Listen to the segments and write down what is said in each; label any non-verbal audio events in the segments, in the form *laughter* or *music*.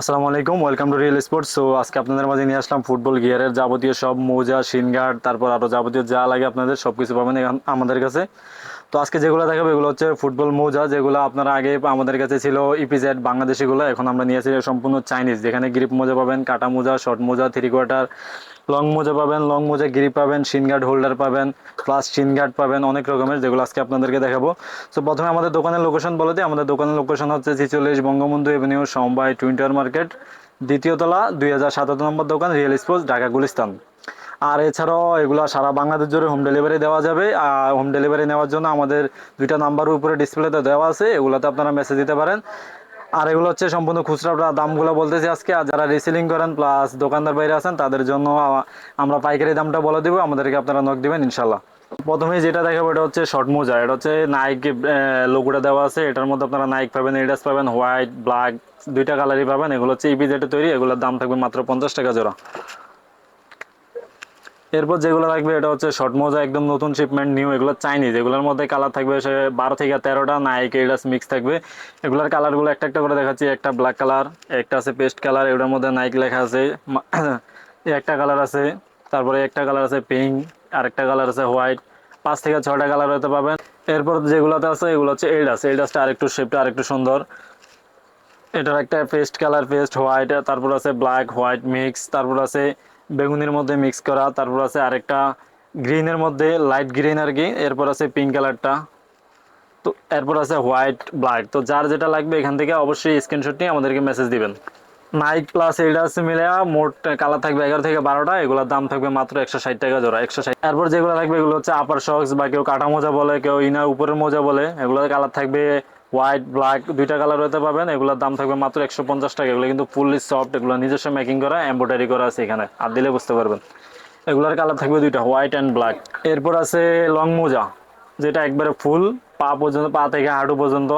আসসালামু আলাইকুম, welcome to real sports. So আজকে আপনাদের মাঝে নিয়ে আসলাম ফুটবল গিয়ারের যাবতীয় সব মোজা শিনগার্ড তারপর আরও যাবতীয় যা লাগে আপনাদের সব কিছু পাবেন আমাদের কাছে। তো আজকে যেগুলো দেখাবো, এগুলো হচ্ছে ফুটবল মোজা, যেগুলো আপনারা আগে আমাদের কাছে ছিল ইপিজেড বাংলাদেশিগুলো। এখন আমরা নিয়ে আসি সম্পূর্ণ চাইনিজ যেখানে গ্রিপ মোজা পাবেন, কাটা মোজা শর্ট মোজা থ্রি কোয়ার্টার লং মোজা পাবেন, লং মোজা গ্রিপ পাবেন শিনগার্ড হোল্ডার পাবেন প্লাস শিনগার্ড পাবেন, অনেক রকমের, যেগুলো আজকে আপনাদেরকে দেখাবো। তো প্রথমে আমাদের দোকানের লোকেশন বলে দিই। আমাদের দোকানের লোকেশন হচ্ছে ছিচল্লিশ বঙ্গবন্ধু এভিনিউ সমবায় টুইন্টার মার্কেট দ্বিতীয় তলা, দুই হাজার সাতাত্তর নম্বর দোকান রিয়েল স্পোর্টস ঢাকা, গুলিস্তান। আর এছাড়াও এগুলো সারা বাংলাদেশ জুড়ে হোম ডেলিভারি দেওয়া যাবে। আর হোম ডেলিভারি নেওয়ার জন্য আমাদের দুইটা নাম্বার উপরে ডিসপ্লেতে দেওয়া আছে। এগুলোতে আপনারা মেসেজ দিতে পারেন। আর এগুলো হচ্ছে সম্পূর্ণ খুচরা দামগুলো বলতেছি আজকে। আর যারা রিসেলিং করেন প্লাস দোকানদার বাইরে আছেন, তাদের জন্য আমরা পাইকারি দামটা বলে দেবো, আমাদেরকে আপনারা নক দেবেন ইনশাল্লাহ প্রথমে যেটা দেখাবো, এটা হচ্ছে শর্ট মোজা। এটা হচ্ছে নাইক লোকটা দেওয়া আছে। এটার মধ্যে আপনারা নাইক পাবেন এডাস পাবেন হোয়াইট ব্ল্যাক দুইটা কালারই পাবেন। এগুলো হচ্ছে ইপিজেটে তৈরি, এগুলোর দাম থাকবে মাত্র পঞ্চাশ টাকা জোড়া। এরপর যেগুলো থাকবে এটা হচ্ছে শর্ট মোজা, একদম নতুন শিপমেন্ট নিউ এগুলো চাইনিজ এগুলোর মধ্যে কালার থাকবে সে বারো থেকে তেরোটা নাইক এডাস মিক্স থাকবে। এগুলোর কালারগুলো একটা একটা করে দেখাচ্ছি, একটা ব্ল্যাক কালার একটা আছে পেস্ট কালার এগুলোর মধ্যে নাইক লেখা আছে, *coughs* একটা কালার আছে, তারপরে একটা কালার আছে পিঙ্ক আর একটা কালার আছে হোয়াইট পাঁচ থেকে ছটা কালার হতে পাবেন। এরপর যেগুলোতে আছে, এগুলো হচ্ছে এডাস এডাসটা আরেকটু শেপটা আরেকটু সুন্দর। এটার একটা পেস্ট কালার পেস্ট হোয়াইট তারপর আছে ব্ল্যাক হোয়াইট মিক্স তারপর আছে বেগুনির মধ্যে মিক্স করা, তারপর আছে আরেকটা গ্রিনের মধ্যে লাইট গ্রিন আর কি, এরপর আছে পিঙ্ক কালারটা তো এরপর আছে হোয়াইট ব্ল্যাক তো যার যেটা লাগবে এখান থেকে অবশ্যই স্ক্রিনশট নিয়ে আমাদেরকে মেসেজ দিবেন। নাইক প্লাস এইডাস মিলে মোট কালার থাকবে এগারো থেকে বারোটা, এগুলোর দাম থাকবে মাত্র একশো ষাট টাকা জোড়া, একশো ষাট। এরপর যেগুলো থাকবে এগুলো হচ্ছে আপার শক্স বা কেউ কাটা মোজা বলে, কেউ ইনার উপরের মোজা বলে, এগুলোর কালার থাকবে হোয়াইট ব্ল্যাক দুইটা কালার হতে পাবেন এগুলোর দাম থাকবে মাত্র একশো পঞ্চাশ টাকা। এগুলো কিন্তু ফুললি সফট এগুলো নিজস্ব মেকিং করা এম্ব্রয়ডারি করা আছে এখানে। আর দিলে বুঝতে পারবেন। এগুলোর কালার থাকবে দুইটা হোয়াইট অ্যান্ড ব্ল্যাক এরপর আছে লং মোজা, যেটা একবারে ফুল পা পর্যন্ত, পা থেকে হাঁটু পর্যন্ত।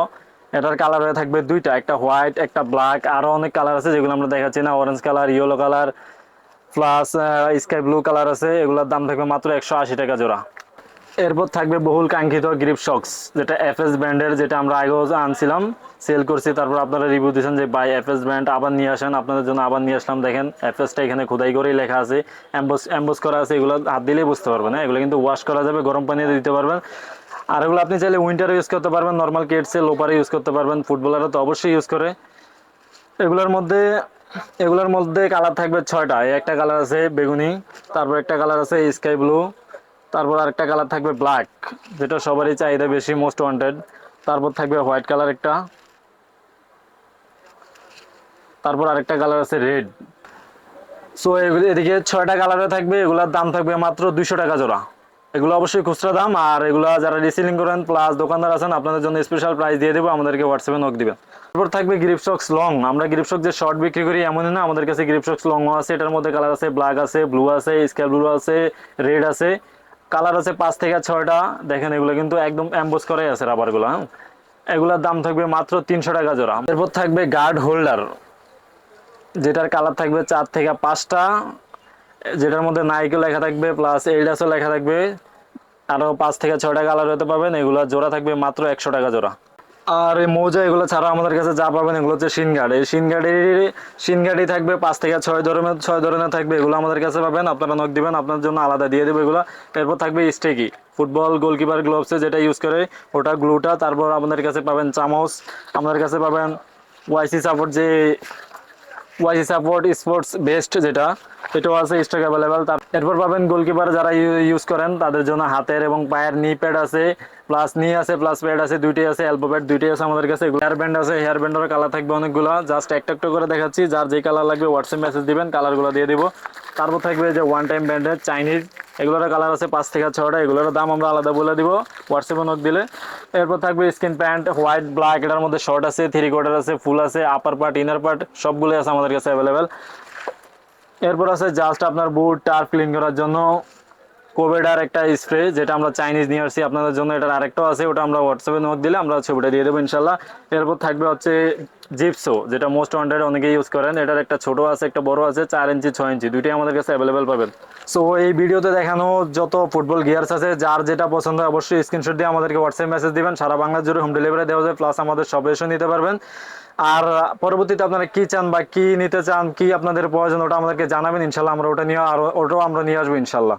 এটার কালার হয়ে থাকবে দুইটা, একটা হোয়াইট একটা ব্ল্যাক আরও অনেক কালার আছে, যেগুলো আমরা দেখাচ্ছি না। Orange colour yellow colour plus sky blue colour আছে। এগুলোর দাম থাকবে মাত্র একশো আশি টাকা জোড়া। এরপর থাকবে বহুল কাঙ্ক্ষিত গ্রিপ শক্স যেটা এফএস ব্র্যান্ডের যেটা আমরা আগেও আনছিলাম সেল করছি, তারপর আপনারা রিভিউ দিয়েছেন যে বাই এফএস ব্র্যান্ড আবার নিয়ে আসেন, আপনাদের জন্য আবার নিয়ে আসলাম, দেখেন এফএসটা এখানে খোদাই করেই লেখা আছে অ্যাম্বোস অ্যাম্বোস করা আছে, এগুলো হাত দিলেই বুঝতে পারবেন হ্যাঁ? এগুলো কিন্তু ওয়াশ করা যাবে, গরম পানিতে দিতে পারবেন। আর এগুলো আপনি চাইলে উইন্টারে ইউজ করতে পারবেন নর্মাল কেটসে লোপারে ইউজ করতে পারবেন ফুটবলাররা তো অবশ্যই ইউজ করে। এগুলোর মধ্যে এগুলোর মধ্যে কালার থাকবে ছয়টা একটা কালার আছে বেগুনি, তারপর একটা কালার আছে স্কাই ব্লু তারপর আরেকটা কালার থাকবে ব্ল্যাক যেটা সবারই চাহিদা বেশি মোস্ট ওয়ান্টেড তারপর থাকবে হোয়াইট কালার একটা। তারপর আরেকটা কালার আছে রেড সো এগুলো এদিকে ছয়টা কালারে থাকবে, এগুলোর দাম থাকবে মাত্র দুইশো টাকা জোড়া। এগুলো অবশ্যই খুচরা দাম, আর এগুলো যারা রিসেলিং করেন প্লাস দোকানদার আছেন, আপনাদের জন্য স্পেশাল প্রাইস দিয়ে দেবো, আমাদেরকে হোয়াটসঅ্যাপে নক দিবেন। তারপর থাকবে গ্রিপশক্স লং আমরা গ্রিপশক যে শর্ট বিক্রি করি, এমনই না, আমাদের কাছে গ্রিপশক্স লংও আছে, এটার মধ্যে কালার আছে ব্ল্যাক আছে ব্লু আছে স্কাই ব্লু আছে রেড আছে। কালার আছে পাঁচ থেকে ছয়টা। দেখেন এগুলো কিন্তু একদম অ্যাম্বোস করাই আছে রাবারগুলো হ্যাঁ? এগুলোর দাম থাকবে মাত্র তিনশো টাকা জোড়া। এরপর থাকবে গার্ড হোল্ডার যেটার কালার থাকবে চার থেকে পাঁচটা, যেটার মধ্যে নাইকও লেখা থাকবে প্লাস এইডাসও লেখা থাকবে। আরও পাঁচ থেকে ছয়টা কালার হতে পাবেন এগুলো জোড়া থাকবে মাত্র একশো টাকা জোড়া। আর এই মৌজা এগুলো ছাড়া আমাদের কাছে যা পাবেন এগুলো হচ্ছে সিনগাড়ি। এই শিনগার্ডের শিনগার্ডই থাকবে পাঁচ থেকে ছয় ধরনের ছয় ধরনের থাকবে। এগুলো আমাদের কাছে পাবেন, আপনারা নখ দিবেন, আপনার জন্য আলাদা দিয়ে দেবে এগুলো। এরপর থাকবে স্টেকি ফুটবল গোলকিপার গ্লোভসে যেটা ইউজ করে, ওটা গ্লুটা তারপর আমাদের কাছে পাবেন চামচ, আমাদের কাছে পাবেন ওয়াইসি সাপোর্ট যে ওয়াইসি সাপোর্ট স্পোর্টস বেস্ট যেটা, এটাও আছে স্টক অ্যাভেলেবেল তার এরপর পাবেন গোলকিপার যারা ইউজ করেন, তাদের জন্য হাতের এবং পায়ের নি প্যাড আছে প্লাস নি আছে প্লাস প্যাড আছে, দুইটাই আছে এলবো প্যাড দুইটাই আছে আমাদের কাছে। হেয়ার ব্যান্ড আছে হেয়ার ব্যান্ডের কালার থাকবে অনেকগুলো। জাস্ট একটা একটা করে দেখাচ্ছি, যার যে কালার লাগবে হোয়াটসঅ্যাপ মেসেজ দিবেন কালারগুলো দিয়ে দিব। তারপর থাকবে যে ওয়ান টাইম ব্যান্ডের চাইনিজ এগুলোর কালার আছে পাঁচ থেকে ছটা এগুলোর দাম আমরা আলাদা বলে দিব। হোয়াটসঅ্যাপে নোট দিলে। এরপর থাকবে স্ক্রিন প্যান্ট হোয়াইট ব্ল্যাক এটার মধ্যে শর্ট আছে থ্রি কোয়ার্টার আছে ফুল আছে আপার পার্ট ইনার পার্ট সবগুলোই আছে আমাদের কাছে অ্যাভেলেবেল এরপর আছে জাস্ট আপনার বুট টার্ফ ক্লিন করার জন্য কোভিডার একটা স্প্রে যেটা আমরা চাইনিজ নিয়ে আসছি। আপনাদের জন্য এটার আরেকটাও আছে, ওটা আমরা হোয়াটসঅ্যাপে নোট দিলে আমরা ছবিটা দিয়ে দেবো ইনশাল্লাহ এরপর থাকবে হচ্ছে জিপসো যেটা মোস্ট ওয়ান্টেড অনেকে ইউজ করেন। এটার একটা ছোট আছে, একটা বড় আছে, চার ইঞ্চি, ছয় ইঞ্চি, দুইটাই আমাদের কাছে অ্যাভেলেবেল পাবেন। সো এই ভিডিওতে দেখানো যত ফুটবল গিয়ার্স আছে, যার যেটা পছন্দ হয় অবশ্যই স্ক্রিনশট দিয়ে আমাদেরকে হোয়াটসঅ্যাপ মেসেজ দিবেন। সারা বাংলা জুড়ে হোম ডেলিভারি দেওয়া যায় প্লাস আমাদের সব এসে নিতে পারবেন। আর পরবর্তীতে আপনারা কি চান বা কি নিতে চান, কি আপনাদের প্রয়োজন, ওটা আমাদেরকে জানাবেন। ইনশাল্লাহ আমরা ওটা নিয়ে আর, ওটাও আমরা নিয়ে আসব ইনশাল্লাহ